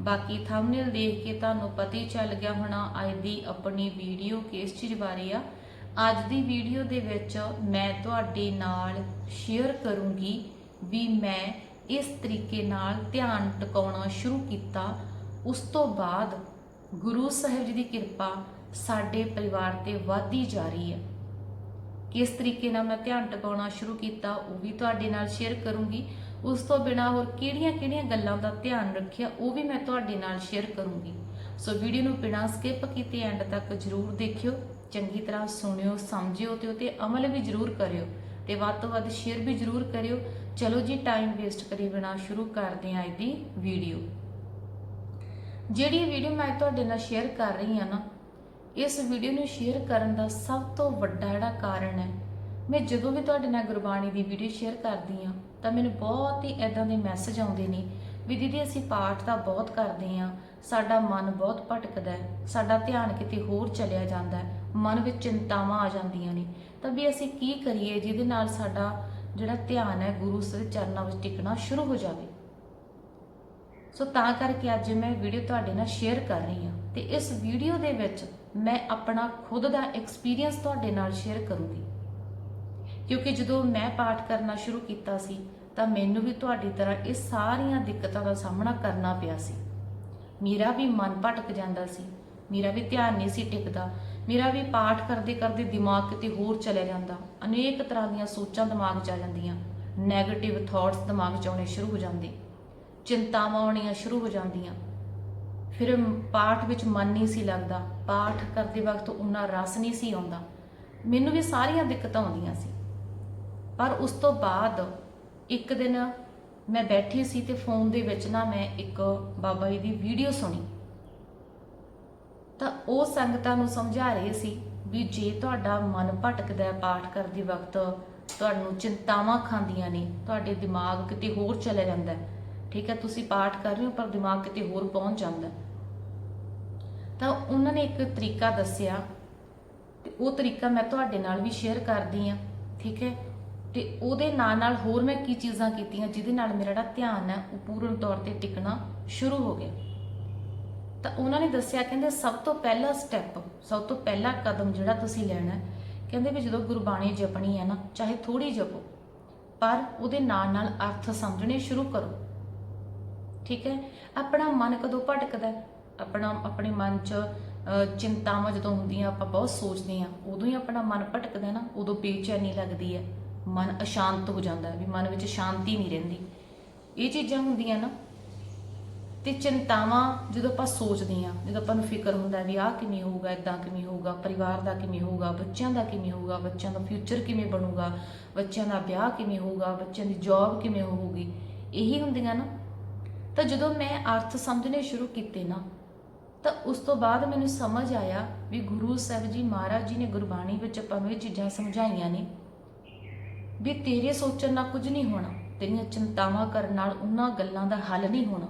ਬਾਕੀ ਥੰਬਨੇਲ ਦੇਖ ਕੇ ਤੁਹਾਨੂੰ ਪਤਾ ਹੀ ਚੱਲ ਗਿਆ ਹੋਣਾ ਅੱਜ ਦੀ ਆਪਣੀ ਵੀਡੀਓ ਕਿਸ ਚੀਜ਼ ਬਾਰੇ ਆ। ਅੱਜ ਦੀ ਵੀਡੀਓ ਦੇ ਵਿੱਚ ਮੈਂ ਤੁਹਾਡੇ ਨਾਲ ਸ਼ੇਅਰ ਕਰੂੰਗੀ ਵੀ ਮੈਂ ਇਸ ਤਰੀਕੇ ਨਾਲ ਧਿਆਨ ਟਿਕਾਉਣਾ ਸ਼ੁਰੂ ਕੀਤਾ। ਉਸ ਤੋਂ ਬਾਅਦ ਗੁਰੂ ਸਾਹਿਬ ਜੀ ਦੀ ਕਿਰਪਾ ਸਾਡੇ ਪਰਿਵਾਰ ਤੇ ਵਧਦੀ ਜਾ ਰਹੀ ਹੈ। ਕਿਸ ਤਰੀਕੇ ਨਾਲ ਮੈਂ ਧਿਆਨ ਟਿਕਾਉਣਾ ਸ਼ੁਰੂ ਕੀਤਾ ਉਹ ਵੀ ਤੁਹਾਡੇ ਨਾਲ ਸ਼ੇਅਰ ਕਰੂੰਗੀ। ਉਸ ਤੋਂ ਬਿਨਾ ਹੋਰ ਕਿਹੜੀਆਂ-ਕਿਹੜੀਆਂ ਗੱਲਾਂ ਦਾ ਧਿਆਨ ਰੱਖਿਆ, ਉਹ ਵੀ ਮੈਂ ਤੁਹਾਡੇ ਨਾਲ ਸ਼ੇਅਰ ਕਰੂੰਗੀ। ਸੋ ਵੀਡੀਓ ਨੂੰ ਬਿਨਾਂ ਸਕਿਪ ਕੀਤੇ ਐਂਡ ਤੱਕ ਜਰੂਰ ਦੇਖਿਓ। ਚੰਗੀ ਤਰ੍ਹਾਂ ਸੁਣਿਓ, ਸਮਝਿਓ ਤੇ ਉਤੇ ਅਮਲ ਵੀ ਜਰੂਰ ਕਰਿਓ ਤੇ ਵੱਧ ਤੋਂ ਵੱਧ ਸ਼ੇਅਰ ਵੀ ਜਰੂਰ ਕਰਿਓ। ਚਲੋ ਜੀ ਟਾਈਮ ਵੇਸਟ ਕਰੀ ਬਿਨਾ ਸ਼ੁਰੂ ਕਰਦੇ ਹਾਂ ਅੱਜ ਦੀ ਵੀਡੀਓ ਜਿਹੜੀ ਵੀਡੀਓ ਮੈਂ ਤੁਹਾਡੇ ਨਾਲ ਸ਼ੇਅਰ ਕਰ ਰਹੀ ਹਾਂ ਨਾ, ਇਸ ਵੀਡੀਓ ਨੂੰ ਸ਼ੇਅਰ ਕਰਨ ਦਾ ਸਭ ਤੋਂ ਵੱਡਾ ਮੈਂ ਜਦੋਂ ਵੀ ਤੁਹਾਡੇ ਨਾਲ ਗੁਰਬਾਣੀ ਦੀ ਵੀਡੀਓ ਸ਼ੇਅਰ ਕਰਦੀ ਆ ਤਾਂ ਮੈਨੂੰ ਬਹੁਤ ਹੀ ਐਦਾਂ ਦੇ ਮੈਸੇਜ ਆਉਂਦੇ ਨੇ ਵੀ ਦੀਦੀ ਅਸੀਂ ਪਾਠ ਤਾਂ ਬਹੁਤ ਕਰਦੇ ਆ ਸਾਡਾ ਮਨ ਬਹੁਤ ਭਟਕਦਾ ਹੈ, ਸਾਡਾ ਧਿਆਨ ਕਿਤੇ ਹੋਰ ਚਲਿਆ ਜਾਂਦਾ ਹੈ, ਮਨ ਵਿੱਚ ਚਿੰਤਾਵਾਂ ਆ ਜਾਂਦੀਆਂ ਨੇ। ਤਾਂ ਵੀ ਅਸੀਂ ਕੀ ਕਰੀਏ ਜਿਹਦੇ ਨਾਲ ਸਾਡਾ ਜਿਹੜਾ ਧਿਆਨ ਹੈ ਗੁਰੂ ਸਾਹਿਬ ਚਰਨਾਂ ਵਿੱਚ ਟਿਕਣਾ ਸ਼ੁਰੂ ਹੋ ਜਾਵੇ। ਸੋ ਤਾਂ ਕਰਕੇ ਅੱਜ ਮੈਂ ਵੀਡੀਓ ਤੁਹਾਡੇ ਨਾਲ ਸ਼ੇਅਰ ਕਰ ਰਹੀ ਹਾਂ ਤੇ ਇਸ ਵੀਡੀਓ ਦੇ ਵਿੱਚ ਮੈਂ ਆਪਣਾ ਖੁਦ ਦਾ ਐਕਸਪੀਰੀਅੰਸ ਤੁਹਾਡੇ ਨਾਲ ਸ਼ੇਅਰ ਕਰੂੰਗੀ। ਕਿਉਂਕਿ ਜਦੋਂ ਮੈਂ ਪਾਠ ਕਰਨਾ ਸ਼ੁਰੂ ਕੀਤਾ ਸੀ, ਤਾਂ ਮੈਨੂੰ ਵੀ ਤੁਹਾਡੀ ਤਰ੍ਹਾਂ ਇਹ ਸਾਰੀਆਂ ਦਿੱਕਤਾਂ ਦਾ ਸਾਹਮਣਾ ਕਰਨਾ ਪਿਆ ਸੀ। ਮੇਰਾ ਵੀ ਮਨ ਭਟਕ ਜਾਂਦਾ ਸੀ, ਮੇਰਾ ਵੀ ਧਿਆਨ ਨਹੀਂ ਸੀ ਟਿਕਦਾ, ਮੇਰਾ ਵੀ ਪਾਠ ਕਰਦੇ ਕਰਦੇ ਦਿਮਾਗ ਕਿਤੇ ਹੋਰ ਚਲੇ ਜਾਂਦਾ। ਅਨੇਕ ਤਰ੍ਹਾਂ ਦੀਆਂ ਸੋਚਾਂ ਦਿਮਾਗ 'ਚ ਆ ਜਾਂਦੀਆਂ 네ਗੇਟਿਵ ਥਾਟਸ ਦਿਮਾਗ 'ਚ ਆਉਣੇ ਸ਼ੁਰੂ ਹੋ ਜਾਂਦੇ, ਚਿੰਤਾਵਾਂ ਆਉਣੀਆਂ ਸ਼ੁਰੂ ਹੋ ਜਾਂਦੀਆਂ। ਫਿਰ ਪਾਠ ਵਿੱਚ ਮਨ ਨਹੀਂ ਸੀ ਲੱਗਦਾ, ਪਾਠ ਕਰਦੇ ਵਕਤ ਉਹਨਾਂ ਰਸ ਨਹੀਂ ਸੀ ਆਉਂਦਾ। ਮੈਨੂੰ ਵੀ ਸਾਰੀਆਂ ਦਿੱਕਤਾਂ ਆਉਂਦੀਆਂ ਸੀ। ਪਰ ਉਸ ਤੋਂ ਬਾਅਦ ਇੱਕ ਦਿਨ ਮੈਂ ਬੈਠੀ ਸੀ ਤੇ ਫੋਨ ਦੇ ਵਿੱਚ ਨਾ ਮੈਂ ਇੱਕ ਬਾਬਾ ਜੀ ਦੀ ਵੀਡੀਓ ਸੁਣੀ। ਤਾਂ ਉਹ ਸੰਗਤਾਂ ਨੂੰ ਸਮਝਾ ਰਹੇ ਸੀ ਵੀ ਜੇ ਤੁਹਾਡਾ ਮਨ ਭਟਕਦਾ ਪਾਠ ਕਰਦੇ ਵਕਤ, ਤੁਹਾਨੂੰ ਚਿੰਤਾਵਾਂ ਖਾਂਦੀਆਂ ਨੇ, ਤੁਹਾਡੇ ਦਿਮਾਗ ਕਿਤੇ ਹੋਰ ਚਲੇ ਜਾਂਦਾ ਠੀਕ ਹੈ, ਤੁਸੀਂ ਪਾਠ ਕਰ ਰਹੇ ਹੋ ਪਰ ਦਿਮਾਗ ਕਿਤੇ ਹੋਰ ਪਹੁੰਚ ਜਾਂਦਾ ਤਾਂ ਉਹਨਾਂ ਨੇ ਇੱਕ ਤਰੀਕਾ ਦੱਸਿਆ ਤੇ ਉਹ ਤਰੀਕਾ ਮੈਂ ਤੁਹਾਡੇ ਨਾਲ ਵੀ ਸ਼ੇਅਰ ਕਰਦੀ ਆ ਠੀਕ ਹੈ ਤੇ ਉਹਦੇ ਨਾਲ ਨਾਲ ਹੋਰ ਮੈਂ ਕੀ ਚੀਜ਼ਾਂ ਕੀਤੀਆਂ ਜਿਹਦੇ ਨਾਲ ਮੇਰਾ ਜਿਹੜਾ ਧਿਆਨ ਹੈ ਉਹ ਪੂਰਨ ਤੌਰ ਤੇ ਟਿਕਣਾ ਸ਼ੁਰੂ ਹੋ ਗਿਆ। ਤਾਂ ਉਹਨਾਂ ਨੇ ਦੱਸਿਆ, ਕਹਿੰਦੇ ਸਭ ਤੋਂ ਪਹਿਲਾ ਸਟੈਪ ਸਭ ਤੋਂ ਪਹਿਲਾ ਕਦਮ ਜਿਹੜਾ ਤੁਸੀਂ ਲੈਣਾ ਕਹਿੰਦੇ ਵੀ ਜਦੋਂ ਗੁਰਬਾਣੀ ਜਪਣੀ ਹੈ ਨਾ, ਚਾਹੇ ਥੋੜੀ ਜਪੋ, ਪਰ ਉਹਦੇ ਨਾਲ ਨਾਲ ਅਰਥ ਸਮਝਣੇ ਸ਼ੁਰੂ ਕਰੋ। ਠੀਕ ਹੈ? ਆਪਣਾ ਮਨ ਕਦੋਂ ਭਟਕਦਾ ਆਪਣਾ, ਆਪਣੇ ਮਨ 'ਚ ਚਿੰਤਾਵਾਂ ਜਦੋਂ ਹੁੰਦੀਆਂ, ਆਪਾਂ ਬਹੁਤ ਸੋਚਦੇ ਆ ਉਦੋਂ ਹੀ ਆਪਣਾ ਮਨ ਭਟਕਦਾ ਨਾ, ਉਦੋਂ ਬੇਚੈਨੀ ਲੱਗਦੀ ਹੈ। ਮਨ ਅਸ਼ਾਂਤ ਹੋ ਜਾਂਦਾ ਹੈ, ਵੀ ਮਨ ਵਿੱਚ ਸ਼ਾਂਤੀ ਨਹੀਂ ਰਹਿੰਦੀ। ਇਹ ਚੀਜ਼ਾਂ ਹੁੰਦੀਆਂ ਨਾ, ਤੇ ਚਿੰਤਾਵਾਂ ਜਦੋਂ ਆਪਾਂ ਸੋਚਦੇ ਆ ਜਦੋਂ ਆਪਾਂ ਨੂੰ ਫਿਕਰ ਹੁੰਦਾ ਵੀ ਆਹ ਕਿਵੇਂ ਹੋਊਗਾ, ਇਦਾਂ ਕਿਵੇਂ ਹੋਊਗਾ, ਪਰਿਵਾਰ ਦਾ ਕਿਵੇਂ ਹੋਊਗਾ, ਬੱਚਿਆਂ ਦਾ ਕਿਵੇਂ ਹੋਊਗਾ, ਬੱਚਿਆਂ ਦਾ ਫਿਊਚਰ ਕਿਵੇਂ ਬਣੂਗਾ, ਬੱਚਿਆਂ ਦਾ ਵਿਆਹ ਕਿਵੇਂ ਹੋਊਗਾ, ਬੱਚਿਆਂ ਦੀ ਜੌਬ ਕਿਵੇਂ ਹੋਊਗੀ, ਇਹੀ ਹੁੰਦੀਆਂ ਨਾ। ਤਾਂ ਜਦੋਂ ਮੈਂ ਅਰਥ ਸਮਝਣੇ ਸ਼ੁਰੂ ਕੀਤੇ ਨਾ, ਤਾਂ ਉਸ ਤੋਂ ਬਾਅਦ ਮੈਨੂੰ ਸਮਝ ਆਇਆ ਵੀ ਗੁਰੂ ਸਾਹਿਬ ਜੀ ਮਹਾਰਾਜ ਜੀ ਨੇ ਗੁਰਬਾਣੀ ਵਿੱਚ ਆਪਾਂ ਨੂੰ ਇਹ ਚੀਜ਼ਾਂ ਸਮਝਾਈਆਂ ਨੇ। ਵੀ ਤੇਰੇ ਸੋਚਣ ਨਾਲ ਕੁਝ ਨਹੀਂ ਹੋਣਾ, ਤੇਰੀਆਂ ਚਿੰਤਾਵਾਂ ਕਰਨ ਨਾਲ ਉਹਨਾਂ ਗੱਲਾਂ ਦਾ ਹੱਲ ਨਹੀਂ ਹੋਣਾ।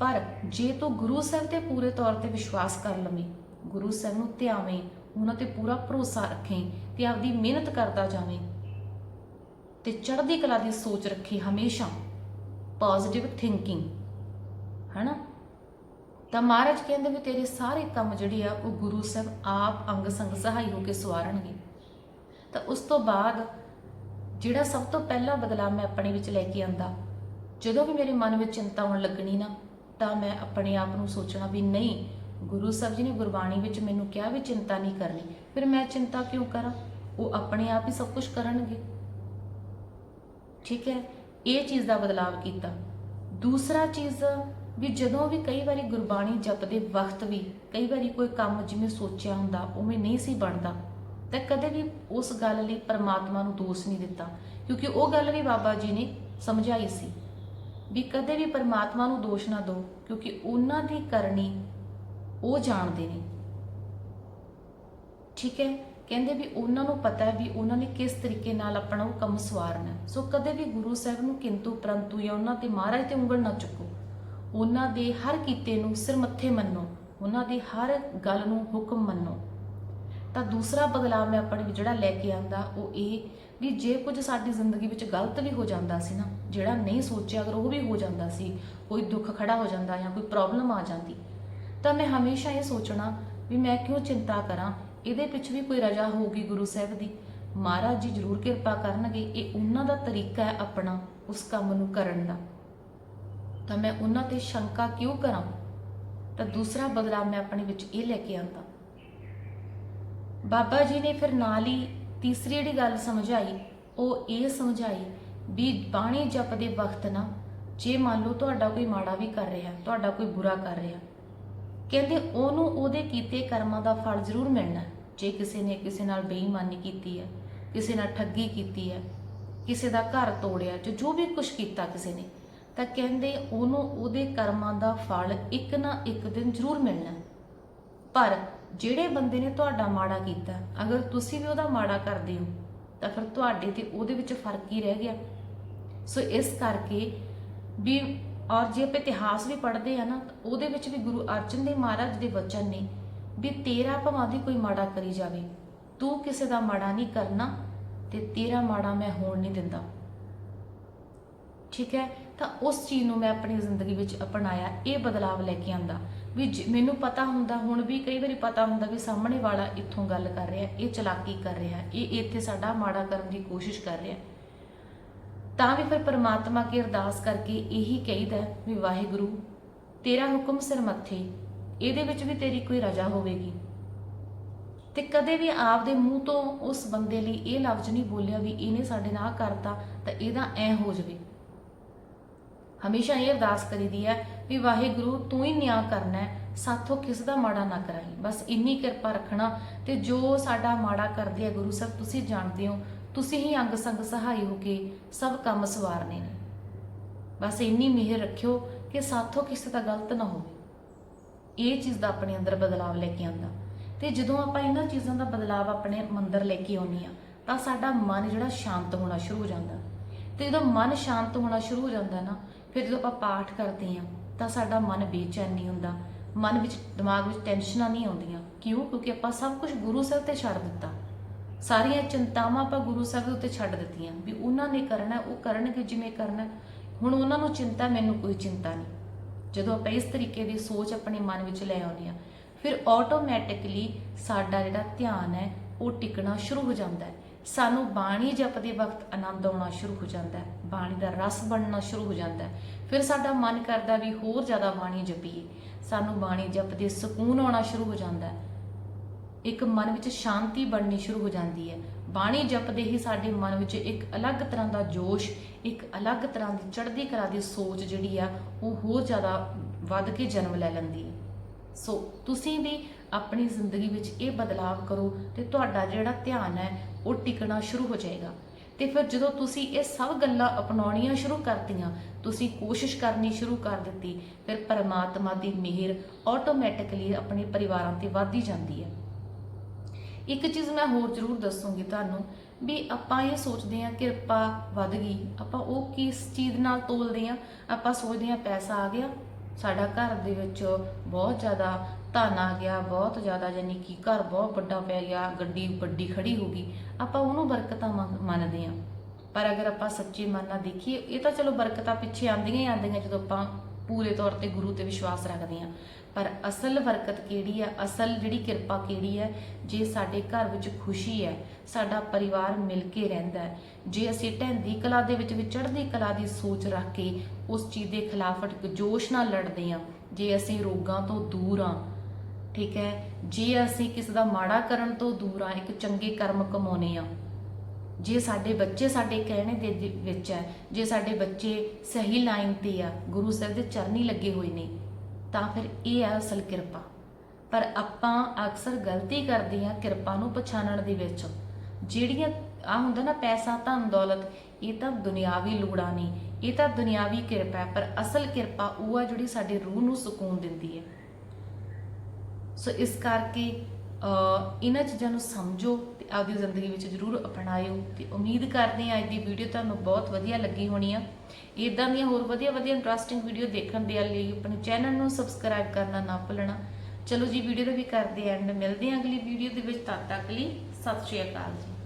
ਪਰ ਜੇ ਤੂੰ ਗੁਰੂ ਸਾਹਿਬ ਤੇ ਪੂਰੇ ਤੌਰ ਤੇ ਵਿਸ਼ਵਾਸ ਕਰ ਲਵੇਂ, ਗੁਰੂ ਸਾਹਿਬ ਨੂੰ ਧਿਆਵੇਂ, ਉਹਨਾਂ ਤੇ ਪੂਰਾ ਭਰੋਸਾ ਰੱਖੇ ਤੇ ਆਪਦੀ ਮਿਹਨਤ ਕਰਦਾ ਜਾਵੇਂ ਤੇ ਚੜ੍ਹਦੀ ਕਲਾ ਦੀ ਸੋਚ ਰੱਖੇ ਹਮੇਸ਼ਾ। ਪੋਜ਼ਿਟਿਵ ਥਿੰਕਿੰਗ ਹੈਨਾ? ਤਾਂ ਮਹਾਰਾਜ ਕਹਿੰਦੇ ਵੀ ਤੇਰੇ ਸਾਰੇ ਕੰਮ ਜਿਹੜੇ ਆ, ਉਹ ਗੁਰੂ ਸਾਹਿਬ ਆਪ ਅੰਗ ਸੰਗ ਸਹਾਈ ਹੋ ਕੇ ਸਵਾਰਨਗੇ। ਤਾਂ ਉਸ ਤੋਂ ਬਾਅਦ ਜਿਹੜਾ ਸਭ ਤੋਂ ਪਹਿਲਾ ਬਦਲਾਅ ਮੈਂ ਆਪਣੇ ਵਿੱਚ ਲੈ ਕੇ ਆਂਦਾ, ਜਦੋਂ ਵੀ ਮੇਰੇ ਮਨ ਵਿੱਚ ਚਿੰਤਾ ਆਉਣ ਲੱਗਣੀ ਨਾ, ਤਾਂ ਮੈਂ ਆਪਣੇ ਆਪ ਨੂੰ ਸੋਚਣਾ ਵੀ ਨਹੀਂ, ਗੁਰੂ ਸਾਹਿਬ ਜੀ ਨੇ ਗੁਰਬਾਣੀ ਵਿੱਚ ਮੈਨੂੰ ਕਿਹਾ ਵੀ ਚਿੰਤਾ ਨਹੀਂ ਕਰਨੀ, ਫਿਰ ਮੈਂ ਚਿੰਤਾ ਕਿਉਂ ਕਰਾਂ? ਉਹ ਆਪਣੇ ਆਪ ਹੀ ਸਭ ਕੁਝ ਕਰਨਗੇ। ਠੀਕ ਹੈ, ਇਹ ਚੀਜ਼ ਦਾ ਬਦਲਾਅ ਕੀਤਾ। ਦੂਸਰਾ ਚੀਜ਼, ਵੀ ਜਦੋਂ ਵੀ ਕਈ ਵਾਰੀ ਗੁਰਬਾਣੀ ਜਪਦੇ ਵਕਤ ਵੀ, ਕਈ ਵਾਰੀ ਕੋਈ ਕੰਮ ਜਿਵੇਂ ਸੋਚਿਆ ਹੁੰਦਾ, ਉਵੇਂ ਨਹੀਂ ਸੀ ਬਣਦਾ। ਤਾਂ ਕਦੇ ਵੀ ਉਸ ਗੱਲ ਲਈ ਪਰਮਾਤਮਾ ਨੂੰ ਦੋਸ਼ ਨਹੀਂ ਦਿੱਤਾ। ਕਿਉਂਕਿ ਉਹ ਗੱਲ ਵੀ ਬਾਬਾ ਜੀ ਨੇ ਸਮਝਾਈ ਸੀ ਵੀ ਕਦੇ ਵੀ ਪਰਮਾਤਮਾ ਨੂੰ ਦੋਸ਼ ਨਾ ਦਿਓ, ਕਿਉਂਕਿ ਉਹਨਾਂ ਦੀ ਕਰਨੀ ਉਹ ਜਾਣਦੇ ਨੇ। ਠੀਕ ਹੈ? ਕਹਿੰਦੇ ਵੀ ਉਹਨਾਂ ਨੂੰ ਪਤਾ ਹੈ ਵੀ ਉਹਨਾਂ ਨੇ ਕਿਸ ਤਰੀਕੇ ਨਾਲ ਆਪਣਾ ਉਹ ਕੰਮ ਸਵਾਰਨਾ ਸੋ ਕਦੇ ਵੀ ਗੁਰੂ ਸਾਹਿਬ ਨੂੰ ਕਿੰਤੂ ਪਰੰਤੂ ਜਾਂ ਉਹਨਾਂ ਤੇ ਮਹਾਰਾਜ ਤੇ ਉਂਗਲ ਨਾ ਚੁੱਕੋ। ਉਹਨਾਂ ਦੇ ਹਰ ਕੀਤੇ ਨੂੰ ਸਿਰ ਮੱਥੇ ਮੰਨੋ। ਉਹਨਾਂ ਦੀ ਹਰ ਗੱਲ ਨੂੰ ਹੁਕਮ ਮੰਨੋ। ਤਾਂ ਦੂਸਰਾ ਬਦਲਾਅ ਮੈਂ ਆਪਣੇ ਵਿੱਚ ਜਿਹੜਾ ਲੈ ਕੇ ਆਂਦਾ, ਉਹ ਇਹ ਵੀ ਜੇ ਕੁਝ ਸਾਡੀ ਜ਼ਿੰਦਗੀ ਵਿੱਚ ਗਲਤ ਵੀ ਹੋ ਜਾਂਦਾ ਸੀ ਨਾ, ਜਿਹੜਾ ਨਹੀਂ ਸੋਚਿਆ, ਅਗਰ ਉਹ ਵੀ ਹੋ ਜਾਂਦਾ ਸੀ, ਕੋਈ ਦੁੱਖ ਖੜਾ ਹੋ ਜਾਂਦਾ ਜਾਂ ਕੋਈ ਪ੍ਰੋਬਲਮ ਆ ਜਾਂਦੀ, ਤਾਂ ਮੈਂ ਹਮੇਸ਼ਾ ਇਹ ਸੋਚਣਾ ਵੀ ਮੈਂ ਕਿਉਂ ਚਿੰਤਾ ਕਰਾਂ? ਇਹਦੇ ਪਿੱਛੇ ਵੀ ਕੋਈ ਰਜਾ ਹੋਊਗੀ ਗੁਰੂ ਸਾਹਿਬ ਦੀ। ਮਹਾਰਾਜ ਜੀ ਜ਼ਰੂਰ ਕਿਰਪਾ ਕਰਨਗੇ, ਇਹ ਉਹਨਾਂ ਦਾ ਤਰੀਕਾ ਹੈ ਆਪਣਾ, ਉਸ ਕੰਮ ਨੂੰ ਕਰਨ ਦਾ। ਤਾਂ ਮੈਂ ਉਹਨਾਂ ਤੇ ਸ਼ੰਕਾ ਕਿਉਂ ਕਰਾਂ? ਤਾਂ ਦੂਸਰਾ ਬਦਲਾਅ ਮੈਂ ਆਪਣੇ ਵਿੱਚ ਇਹ ਲੈ ਕੇ ਆਂਦਾ। ਬਾਬਾ ਜੀ ਨੇ ਫਿਰ ਨਾਲ ਹੀ ਤੀਸਰੀ ਜਿਹੜੀ ਗੱਲ ਸਮਝਾਈ, ਉਹ ਇਹ ਸਮਝਾਈ ਵੀ ਬਾਣੀ ਜਪਦੇ ਵਕਤ ਨਾ, ਜੇ ਮੰਨ ਲਓ ਤੁਹਾਡਾ ਕੋਈ ਮਾੜਾ ਵੀ ਕਰ ਰਿਹਾ, ਤੁਹਾਡਾ ਕੋਈ ਬੁਰਾ ਕਰ ਰਿਹਾ, ਕਹਿੰਦੇ ਉਹਨੂੰ ਉਹਦੇ ਕੀਤੇ ਕਰਮਾਂ ਦਾ ਫਲ ਜ਼ਰੂਰ ਮਿਲਣਾ, ਜੇ ਕਿਸੇ ਨੇ ਕਿਸੇ ਨਾਲ ਬੇਈਮਾਨੀ ਕੀਤੀ ਹੈ, ਕਿਸੇ ਨਾਲ ਠੱਗੀ ਕੀਤੀ ਹੈ, ਕਿਸੇ ਦਾ ਘਰ ਤੋੜਿਆ, ਜੋ ਜੋ ਵੀ ਕੁਝ ਕੀਤਾ ਕਿਸੇ ਨੇ, ਤਾਂ ਕਹਿੰਦੇ ਉਹਨੂੰ ਉਹਦੇ ਕਰਮਾਂ ਦਾ ਫਲ ਇੱਕ ਨਾ ਇੱਕ ਦਿਨ ਜ਼ਰੂਰ ਮਿਲਣਾ। ਪਰ ਜਿਹੜੇ ਬੰਦੇ ਨੇ ਤੁਹਾਡਾ ਮਾੜਾ ਕੀਤਾ, ਅਗਰ ਤੁਸੀਂ ਵੀ ਉਹਦਾ ਮਾੜਾ ਕਰਦੇ ਹੋ, ਤਾਂ ਫਿਰ ਤੁਹਾਡੇ ਤੇ ਉਹਦੇ ਵਿੱਚ ਫ਼ਰਕ ਹੀ ਰਹਿ ਗਿਆ। ਸੋ ਇਸ ਕਰਕੇ ਵੀ ਔਰ ਜੇ ਆਪਾਂ ਇਤਿਹਾਸ ਵੀ ਪੜ੍ਹਦੇ ਆ ਨਾ ਉਹਦੇ ਵਿੱਚ ਵੀ ਗੁਰੂ ਅਰਜਨ ਦੇਵ ਮਹਾਰਾਜ ਦੇ ਵਚਨ ਨੇ ਵੀ ਤੇਰਾ ਭਾਵੇਂ ਦੀ ਕੋਈ ਮਾੜਾ ਕਰੀ ਜਾਵੇ, ਤੂੰ ਕਿਸੇ ਦਾ ਮਾੜਾ ਨਹੀਂ ਕਰਨਾ ਤੇ ਤੇਰਾ ਮਾੜਾ ਮੈਂ ਹੋਣ ਨਹੀਂ ਦਿੰਦਾ। ਠੀਕ ਹੈ? ਤਾਂ ਉਸ ਚੀਜ਼ ਨੂੰ ਮੈਂ ਆਪਣੀ ਜ਼ਿੰਦਗੀ ਵਿੱਚ ਅਪਣਾਇਆ, ਇਹ ਬਦਲਾਵ ਲੈ ਕੇ ਆਂਦਾ। ਵੀ ਜੇ- ਮੈਨੂੰ ਪਤਾ ਹੁੰਦਾ, ਹੁਣ ਵੀ ਕਈ ਵਾਰੀ ਪਤਾ ਹੁੰਦਾ ਵੀ ਸਾਹਮਣੇ ਵਾਲਾ ਇੱਥੋਂ ਗੱਲ ਕਰ ਰਿਹਾ, ਇਹ ਚਲਾਕੀ ਕਰ ਰਿਹਾ, ਇਹ ਇੱਥੇ ਸਾਡਾ ਮਾੜਾ ਕਰਨ ਦੀ ਕੋਸ਼ਿਸ਼ ਕਰ ਰਿਹਾ। ਤਾਂ ਵੀ ਫਿਰ ਪਰਮਾਤਮਾ ਕੀ ਅਰਦਾਸ ਕਰਕੇ ਇਹੀ ਕਹੀਦਾ ਵੀ ਵਾਹਿਗੁਰੂ, ਤੇਰਾ ਹੁਕਮ ਸਿਰ ਮੱਥੇ ਇਹਦੇ ਵਿੱਚ ਵੀ ਤੇਰੀ ਕੋਈ ਰਜਾ ਹੋਵੇਗੀ। ਤੇ ਕਦੇ ਵੀ ਆਪਦੇ ਮੂੰਹ ਤੋਂ ਉਸ ਬੰਦੇ ਲਈ ਇਹ ਲਫ਼ਜ਼ ਨਹੀਂ ਬੋਲਿਆ ਵੀ ਇਹਨੇ ਸਾਡੇ ਨਾਲ ਆਹ ਕਰਤਾ, ਤਾਂ ਇਹਦਾ ਐ ਹੋ ਜਾਵੇ। ਹਮੇਸ਼ਾ ਇਹ ਅਰਦਾਸ ਕਰੀਦੀ ਹੈ ਵੀ ਵਾਹਿਗੁਰੂ ਤੂੰ ਹੀ ਨਿਆਂ ਕਰਨਾ ਹੈ, ਸਾਥੋਂ ਕਿਸ ਦਾ ਮਾੜਾ ਨਾ ਕਰਾਈ। ਬਸ ਇੰਨੀ ਕਿਰਪਾ ਰੱਖਣਾ ਤੇ ਜੋ ਸਾਡਾ ਮਾੜਾ ਕਰਦੇ ਆ ਗੁਰੂ ਸਾਹਿਬ, ਤੁਸੀਂ ਜਾਣਦੇ ਹੋ, ਤੁਸੀਂ ਹੀ ਅੰਗ ਸੰਗ ਸਹਾਈ ਹੋ ਕੇ ਸਭ ਕੰਮ ਸਵਾਰਨੇ ਨੇ। ਬਸ ਇੰਨੀ ਮਿਹਰ ਰੱਖਿਓ ਕਿ ਸਾਥੋਂ ਕਿਸੇ ਦਾ ਗਲਤ ਨਾ ਹੋਵੇ। ਇਹ ਚੀਜ਼ ਦਾ ਆਪਣੇ ਅੰਦਰ ਬਦਲਾਵ ਲੈ ਕੇ ਆਂਦਾ ਤੇ ਜਦੋਂ ਆਪਾਂ ਇਹਨਾਂ ਚੀਜ਼ਾਂ ਦਾ ਬਦਲਾਵ ਆਪਣੇ ਮੰਦਰ ਲੈ ਕੇ ਆਉਂਦੇ ਆ ਤਾਂ ਸਾਡਾ ਮਨ ਜਿਹੜਾ ਸ਼ਾਂਤ ਹੋਣਾ ਸ਼ੁਰੂ ਹੋ ਜਾਂਦਾ। ਤੇ ਜਦੋਂ ਮਨ ਸ਼ਾਂਤ ਹੋਣਾ ਸ਼ੁਰੂ ਹੋ ਜਾਂਦਾ ਨਾ ਫਿਰ ਜਦੋਂ ਆਪਾਂ ਪਾਠ ਕਰਦੇ ਹਾਂ, ਤਾਂ ਸਾਡਾ ਮਨ ਬੇਚੈਨ ਨਹੀਂ ਹੁੰਦਾ। ਮਨ ਵਿੱਚ, ਦਿਮਾਗ ਵਿੱਚ ਟੈਨਸ਼ਨਾਂ ਨਹੀਂ ਆਉਂਦੀਆਂ। ਕਿਉਂ? ਕਿਉਂਕਿ ਆਪਾਂ ਸਭ ਕੁਝ ਗੁਰੂ ਸਾਹਿਬ ਤੇ ਛੱਡ ਦਿੱਤਾ। ਸਾਰੀਆਂ ਚਿੰਤਾਵਾਂ ਆਪਾਂ ਗੁਰੂ ਸਾਹਿਬ ਦੇ ਉੱਤੇ ਛੱਡ ਦਿੱਤੀਆਂ। ਵੀ ਉਹਨਾਂ ਨੇ ਕਰਨਾ, ਉਹ ਕਰਨਗੇ ਜਿਵੇਂ ਕਰਨਾ। ਹੁਣ ਉਹਨਾਂ ਨੂੰ ਚਿੰਤਾ, ਮੈਨੂੰ ਕੋਈ ਚਿੰਤਾ ਨਹੀਂ। ਜਦੋਂ ਆਪਾਂ ਇਸ ਤਰੀਕੇ ਦੀ ਸੋਚ ਆਪਣੇ ਮਨ ਵਿੱਚ ਲੈ ਆਉਂਦੇ ਆ ਫਿਰ ਆਟੋਮੈਟਿਕਲੀ ਸਾਡਾ ਜਿਹੜਾ ਧਿਆਨ ਹੈ, ਉਹ ਟਿਕਣਾ ਸ਼ੁਰੂ ਹੋ ਜਾਂਦਾ ਹੈ। ਸਾਨੂੰ ਬਾਣੀ ਜਪਦੇ ਵਕਤ ਆਨੰਦ ਆਉਣਾ ਸ਼ੁਰੂ ਹੋ ਜਾਂਦਾ ਹੈ। ਬਾਣੀ ਦਾ ਰਸ ਬਣਨਾ ਸ਼ੁਰੂ ਹੋ ਜਾਂਦਾ ਹੈ। ਫਿਰ ਸਾਡਾ ਮਨ ਕਰਦਾ ਵੀ ਹੋਰ ਜ਼ਿਆਦਾ ਬਾਣੀ ਜਪੀਏ। ਸਾਨੂੰ ਬਾਣੀ ਜਪਦੇ ਸਕੂਨ ਆਉਣਾ ਸ਼ੁਰੂ ਹੋ ਜਾਂਦਾ ਹੈ। ਇੱਕ ਮਨ ਵਿੱਚ ਸ਼ਾਂਤੀ ਬਣਨੀ ਸ਼ੁਰੂ ਹੋ ਜਾਂਦੀ ਹੈ। ਬਾਣੀ ਜਪਦੇ ਹੀ ਸਾਡੇ ਮਨ ਵਿੱਚ ਇੱਕ ਅਲੱਗ ਤਰ੍ਹਾਂ ਦਾ ਜੋਸ਼, ਇੱਕ ਅਲੱਗ ਤਰ੍ਹਾਂ ਦੀ ਚੜ੍ਹਦੀ ਕਲਾ ਦੀ ਸੋਚ ਜਿਹੜੀ ਆ, ਉਹ ਹੋਰ ਜ਼ਿਆਦਾ ਵੱਧ ਕੇ ਜਨਮ ਲੈ ਲੈਂਦੀ ਹੈ। ਸੋ ਤੁਸੀਂ ਵੀ ਆਪਣੀ ਜ਼ਿੰਦਗੀ ਵਿੱਚ ਇਹ ਬਦਲਾਵ ਕਰੋ ਤੇ ਤੁਹਾਡਾ ਜਿਹੜਾ ਧਿਆਨ ਹੈ ਉਹ ਟਿਕਣਾ ਸ਼ੁਰੂ ਹੋ ਜਾਏਗਾ। ਤੇ ਫਿਰ ਜਦੋਂ ਤੁਸੀਂ ਇਹ ਸਭ ਗੱਲਾਂ ਅਪਣਾਉਣੀਆਂ ਸ਼ੁਰੂ ਕਰਤੀਆਂ, ਤੁਸੀਂ ਕੋਸ਼ਿਸ਼ ਕਰਨੀ ਸ਼ੁਰੂ ਕਰ ਦਿੱਤੀ, ਫਿਰ ਪਰਮਾਤਮਾ ਦੀ ਮਿਹਰ ਆਟੋਮੈਟਿਕਲੀ ਆਪਣੇ ਪਰਿਵਾਰਾਂ ਤੇ ਵੱਧਦੀ ਜਾਂਦੀ ਹੈ। ਇੱਕ ਚੀਜ਼ ਮੈਂ ਹੋਰ ਜ਼ਰੂਰ ਦੱਸੂਗੀ ਤੁਹਾਨੂੰ ਵੀ ਆਪਾਂ ਇਹ ਸੋਚਦੇ ਹਾਂ ਕਿਰਪਾ ਵੱਧ ਗਈ, ਆਪਾਂ ਉਹ ਕਿਸ ਚੀਜ਼ ਨਾਲ ਤੋਲਦੇ ਹਾਂ? ਆਪਾਂ ਸੋਚਦੇ ਹਾਂ ਪੈਸਾ ਆ ਗਿਆ, ਸਾਡਾ ਘਰ ਦੇ ਵਿੱਚ ਬਹੁਤ ਜ਼ਿਆਦਾ ਧਨ ਆ ਗਿਆ ਬਹੁਤ ਜ਼ਿਆਦਾ ਯਾਨੀ ਕਿ ਘਰ ਬਹੁਤ ਵੱਡਾ ਪੈ ਗਿਆ, ਗੱਡੀ ਵੱਡੀ ਖੜੀ ਹੋ ਗਈ। ਆਪਾਂ ਉਹਨੂੰ ਬਰਕਤਾਂ ਮੰਨਦੇ ਹਾਂ। ਪਰ ਅਗਰ ਆਪਾਂ ਸੱਚੇ ਮਨ ਨਾਲ ਦੇਖੀਏ, ਇਹ ਤਾਂ ਚਲੋ ਬਰਕਤਾਂ ਪਿੱਛੇ ਆਉਂਦੀਆਂ ਹੀ ਆਉਂਦੀਆਂ ਜਦੋਂ ਆਪਾਂ ਪੂਰੇ ਤੌਰ ਤੇ ਗੁਰੂ ਤੇ ਵਿਸ਼ਵਾਸ ਰੱਖਦੇ ਹਾਂ। ਪਰ ਅਸਲ ਬਰਕਤ ਕਿਹੜੀ ਹੈ? ਅਸਲ ਜਿਹੜੀ ਕਿਰਪਾ ਕਿਹੜੀ ਹੈ? ਜੇ ਸਾਡੇ ਘਰ ਵਿੱਚ ਖੁਸ਼ੀ ਹੈ, ਸਾਡਾ ਪਰਿਵਾਰ ਮਿਲ ਕੇ ਰਹਿੰਦਾ ਹੈ। ਜੇ ਅਸੀਂ ਢਹਿੰਦੀ ਕਲਾ ਦੇ ਵਿੱਚ ਵਿਚੜਦੀ ਕਲਾ ਦੀ ਸੋਚ ਰੱਖ ਕੇ ਉਸ ਚੀਜ਼ ਦੇ ਖਿਲਾਫ ਜੋਸ਼ ਨਾਲ ਲੜਦੇ ਹਾਂ, ਜੇ ਅਸੀਂ ਰੋਗਾਂ ਤੋਂ ਦੂਰ ਹਾਂ ਠੀਕ ਹੈ? ਜੇ ਅਸੀਂ ਕਿਸੇ ਦਾ ਮਾੜਾ ਕਰਨ ਤੋਂ ਦੂਰ ਹਾਂ, ਇੱਕ ਚੰਗੇ ਕਰਮ ਕਮਾਉਨੇ ਆ ਜੇ ਸਾਡੇ ਬੱਚੇ ਸਾਡੇ ਕਹਿਣੇ ਦੇ ਦੇ, ਵਿੱਚ ਹੈ, ਜੇ ਸਾਡੇ ਬੱਚੇ ਸਹੀ ਲਾਈਨ ਤੇ ਆ, ਗੁਰੂ ਸਾਹਿਬ ਦੇ ਚਰਨੀ ਲੱਗੇ ਹੋਏ ਨੇ, ਤਾਂ ਫਿਰ ਇਹ ਆ ਅਸਲ ਕਿਰਪਾ। ਪਰ ਆਪਾਂ ਅਕਸਰ ਗਲਤੀ ਕਰਦੇ ਆ ਕਿਰਪਾ ਨੂੰ ਪਛਾਣਨ ਦੇ ਵਿੱਚ। ਜਿਹੜੀਆਂ ਆ ਹੁੰਦਾ ਨਾ ਪੈਸਾ, ਧਨ, ਦੌਲਤ, ਇਹ ਤਾਂ ਦੁਨਿਆਵੀ ਲੋੜਾਂ ਨਹੀਂ ਇਹ ਤਾਂ ਦੁਨਿਆਵੀ ਕਿਰਪਾ ਹੈ, ਪਰ ਅਸਲ ਕਿਰਪਾ ਉਹ ਆ ਜਿਹੜੀ ਸਾਡੇ ਰੂਹ ਨੂੰ ਸਕੂਨ ਦਿੰਦੀ ਹੈ। ਸੋ ਇਸ ਕਰਕੇ ਇਹਨਾਂ ਚੀਜ਼ਾਂ ਨੂੰ ਸਮਝੋ ਤੇ ਆਪਦੀ ਜ਼ਿੰਦਗੀ ਵਿੱਚ ਜ਼ਰੂਰ ਅਪਣਾਇਓ ਤੇ ਉਮੀਦ ਕਰਦੇ ਹਾਂ ਅੱਜ ਦੀ ਵੀਡੀਓ ਤੁਹਾਨੂੰ ਬਹੁਤ ਵਧੀਆ ਲੱਗੀ ਹੋਣੀ ਆ। ਇਦਾਂ ਦੀਆਂ ਹੋਰ ਵਧੀਆ ਵਧੀਆ ਇੰਟਰਸਟਿੰਗ ਵੀਡੀਓ ਦੇਖਣ ਦੇ ਲਈ ਆਪਣੇ ਚੈਨਲ ਨੂੰ ਸਬਸਕ੍ਰਾਈਬ ਕਰਨਾ ਨਾ ਭੁੱਲਣਾ। ਚਲੋ ਜੀ ਵੀਡੀਓ ਦਾ ਵੀ ਕਰਦੇ ਐਂਡ ਮਿਲਦੇ ਹਾਂ ਅਗਲੀ ਵੀਡੀਓ ਦੇ ਵਿੱਚ। ਤਦ ਤੱਕ ਲਈ ਸਤਿ ਸ਼੍ਰੀ ਅਕਾਲ ਜੀ।